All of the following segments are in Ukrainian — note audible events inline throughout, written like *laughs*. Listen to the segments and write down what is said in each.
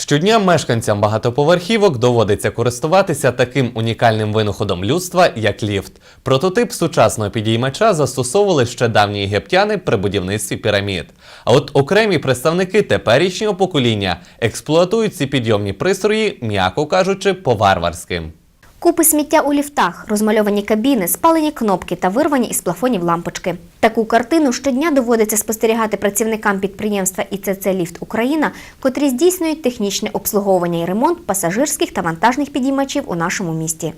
Щодня мешканцям багатоповерхівок доводиться користуватися таким унікальним винаходом людства, як ліфт. Прототип сучасного підіймача застосовували ще давні єгиптяни при будівництві пірамід. А от окремі представники теперішнього покоління експлуатують ці підйомні пристрої, м'яко кажучи, по-варварськи. Купи сміття у ліфтах, розмальовані кабіни, спалені кнопки та вирвані із плафонів лампочки. Таку картину щодня доводиться спостерігати працівникам підприємства ІЦЦ Ліфт Україна, котрі здійснюють технічне обслуговування і ремонт пасажирських та вантажних підіймачів у нашому місті.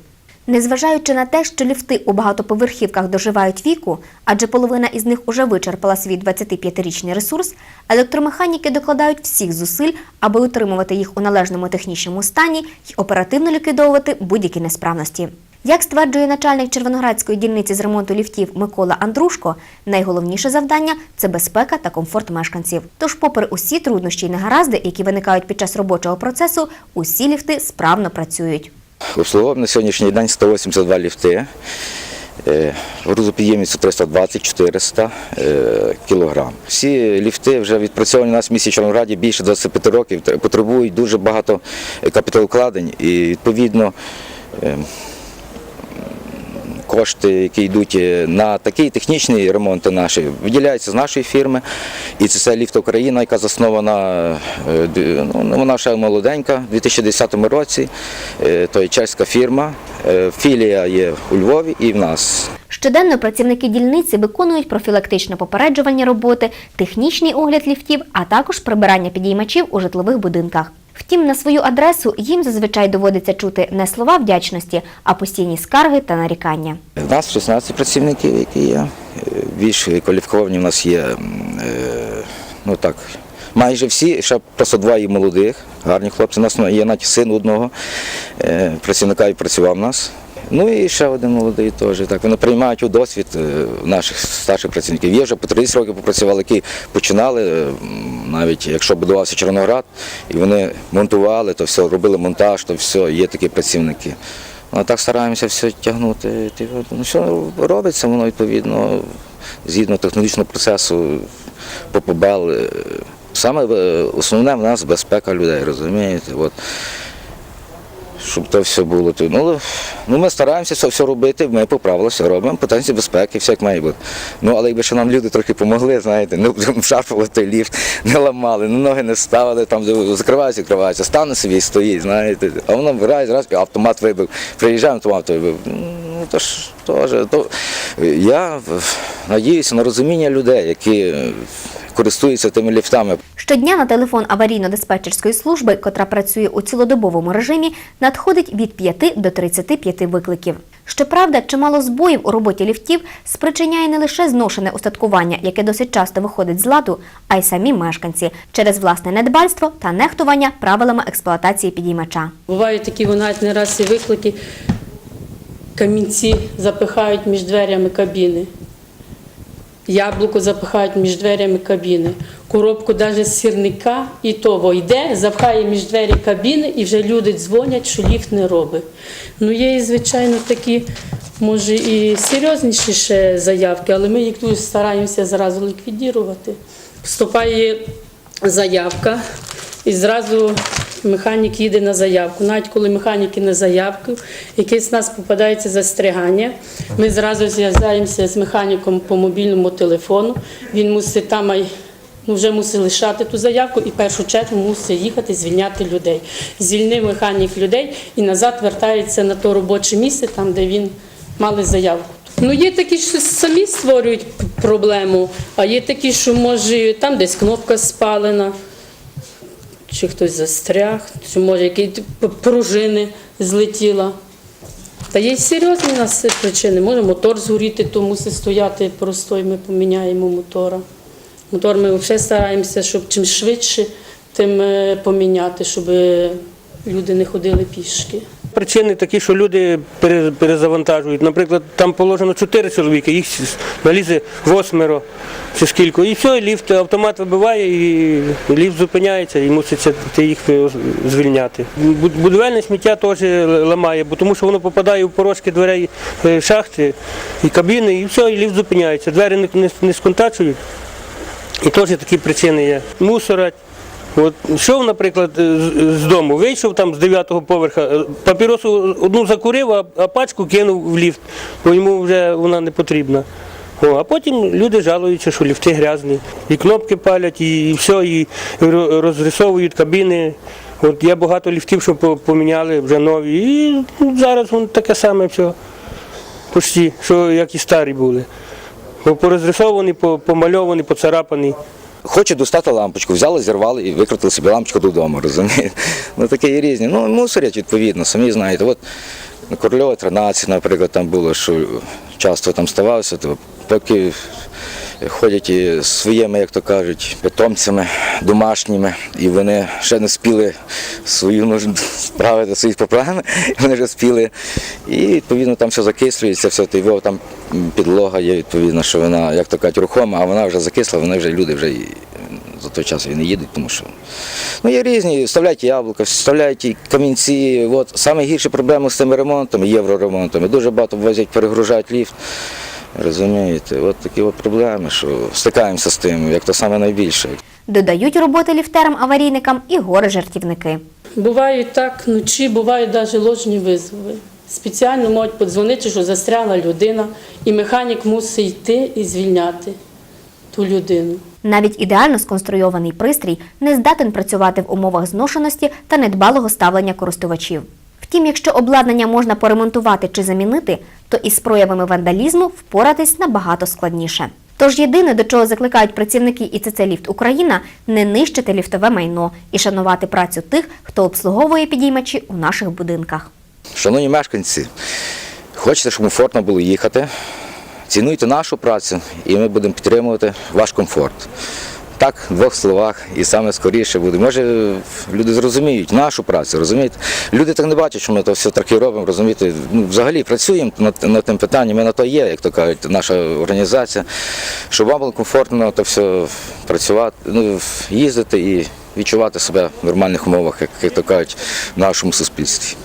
Незважаючи на те, що ліфти у багатоповерхівках доживають віку, адже половина із них уже вичерпала свій 25-річний ресурс, електромеханіки докладають всіх зусиль, аби утримувати їх у належному технічному стані і оперативно ліквідовувати будь-які несправності. Як стверджує начальник Червоноградської дільниці з ремонту ліфтів Микола Андрушко, найголовніше завдання це безпека та комфорт мешканців. Тож, попри усі труднощі й негаразди, які виникають під час робочого процесу, усі ліфти справно працюють. Обслуговуємо на сьогоднішній день 182 ліфти. Грузопідємністю 320-400 кг. Всі ліфти вже відпрацьовані у нас в місті Чорнограді більше 25 років, потребують дуже багато капіталовкладень і відповідно е, кошти, які йдуть е, на такий технічний ремонт наші, виділяються з нашої фірми. І це все ліфт Україна, яка заснована, е, д- ну, вона ще молоденька, у 2010 році. Е, То є чеська фірма, філія є у Львові і в нас. Щоденно працівники дільниці виконують профілактично попереджувальні роботи, технічний огляд ліфтів, а також прибирання підіймачів у житлових будинках. Втім, на свою адресу їм зазвичай доводиться чути не слова вдячності, а постійні скарги та нарікання. У нас 16 працівників, які є. Е, Більш кваліфіковані у нас є, е, ну так, майже всі, ще просто двоє молодих, гарні хлопці. У нас є навіть син одного е, працівника і працював у нас. Ну і ще один молодий теж. Так, вони приймають у досвід наших старших працівників. Є вже по 30 років попрацювали, які починали, навіть якщо будувався Чорноград, і вони монтували, то все, робили монтаж, то все, є такі працівники. А так стараємося все тягнути. Ну, що робиться, воно відповідно згідно технологічного процесу ППБЛ. е, Саме е, основне в нас безпека людей, розумієте? От. Щоб то все було. то- Ну, ну, ми стараємося це все робити, ми поправилися, робимо потенцію безпеки, все як має бути. Ну, але якби ще нам люди трохи допомогли, знаєте, не вшарпували той ліфт, не ламали, ну, ноги не ставили, там закривається, закривається, стане собі і стоїть, знаєте. А воно раз, і автомат вибив. Приїжджаємо, автомат вибив. Ну, то ж теж. То, я надіюся на розуміння людей, які користуються тими ліфтами. Щодня на телефон аварійно-диспетчерської служби, котра працює у цілодобовому режимі, надходить від 5 до 35 викликів. Щоправда, чимало збоїв у роботі ліфтів спричиняє не лише зношене устаткування, яке досить часто виходить з ладу, а й самі мешканці через власне недбальство та нехтування правилами експлуатації підіймача. Бувають такі навіть не раз і виклики, камінці запихають між дверями кабіни. Яблуко запихають між дверями кабіни. Коробку навіть з сірника і того йде, запхає між двері кабіни, і вже люди дзвонять, що ліфт не робить. Ну, є, і, звичайно, такі, може, і серйозніші ще заявки, але ми їх тут стараємося зразу ліквідувати. Вступає заявка, і зразу механік їде на заявку. Навіть коли механіки на заявку, якесь в нас попадається застрягання, ми зразу зв'язаємося з механіком по мобільному телефону. Він мусить там ну, вже мусить лишати ту заявку і в першу чергу мусить їхати звільняти людей. Звільнив механік людей і назад вертається на то робоче місце, там, де він мали заявку. Ну, є такі, що самі створюють проблему, а є такі, що може там десь кнопка спалена чи хтось застряг, чи може якісь пружини злетіла. Та є серйозні у нас причини. Може мотор згоріти, то мусить стояти простой, ми поміняємо мотора. Мотор ми взагалі стараємося, щоб чим швидше, тим е, поміняти, щоб люди не ходили пішки. Причини такі, що люди перезавантажують. Наприклад, там положено 4 чоловіки, їх налізе восьмеро чи скільки. І все, і ліфт автомат вибиває, і ліфт зупиняється, і муситься їх е, звільняти. Будівельне сміття теж ламає, бо тому що воно попадає в порожки дверей е, шахти і кабіни, і все, і ліфт зупиняється. Двері не, не сконтачують. І теж такі причини є. Мусорать, От йшов, наприклад, з, з дому, вийшов там з 9-го поверха, е, папіросу одну закурив, а, пачку кинув в ліфт, бо йому вже вона не потрібна. О, а потім люди жалуються, що ліфти грязні. І кнопки палять, і, все, і ро- розрисовують кабіни. От є багато ліфтів, що поміняли вже нові. І ну, зараз воно таке саме все. Почти, що як і старі були. Бо Порозрисовані, помальовані, поцарапані. Хочуть достати лампочку, взяли, зірвали і викрутили собі лампочку додому, розумієте? Ну таке є різні. Ну, мусорять, відповідно, самі знаєте. От Корольова 13, наприклад, там було, що часто там ставалося, то поки ходять і своїми, як то кажуть, питомцями домашніми, і вони ще не спіли свою нужду справити свої проблеми, *laughs* вони вже спіли. І відповідно там все закислюється, все то його там підлога є, відповідно, що вона, як то кажуть, рухома, а вона вже закисла, вони вже люди вже за той час і не їдуть, тому що ну, є різні, вставляють яблука, вставляють камінці. От саме гірші проблеми з цими ремонтами, євроремонтами. Дуже багато возять, перегружають ліфт. Розумієте, от такі от проблеми, що стикаємося з тим, як то саме найбільше. Додають роботи ліфтерам-аварійникам і гори-жартівники. Бувають так вночі, бувають навіть ложні визови. Спеціально можуть подзвонити, що застрягла людина, і механік мусить йти і звільняти ту людину. Навіть ідеально сконструйований пристрій не здатен працювати в умовах зношеності та недбалого ставлення користувачів. Втім, якщо обладнання можна поремонтувати чи замінити, то із проявами вандалізму впоратись набагато складніше. Тож єдине, до чого закликають працівники ІЦЦ Ліфт Україна, не нищити ліфтове майно і шанувати працю тих, хто обслуговує підіймачі у наших будинках. Шановні мешканці, хочете, щоб комфортно було їхати, цінуйте нашу працю і ми будемо підтримувати ваш комфорт. Так, в двох словах, і саме скоріше буде. Може, люди зрозуміють нашу працю, розумієте? Люди так не бачать, що ми то все таки робимо, розумієте? Ну, взагалі працюємо над, над тим питанням, ми на то є, як то кажуть, наша організація, щоб вам було комфортно то все працювати, ну, їздити і відчувати себе в нормальних умовах, як, як то кажуть, в нашому суспільстві.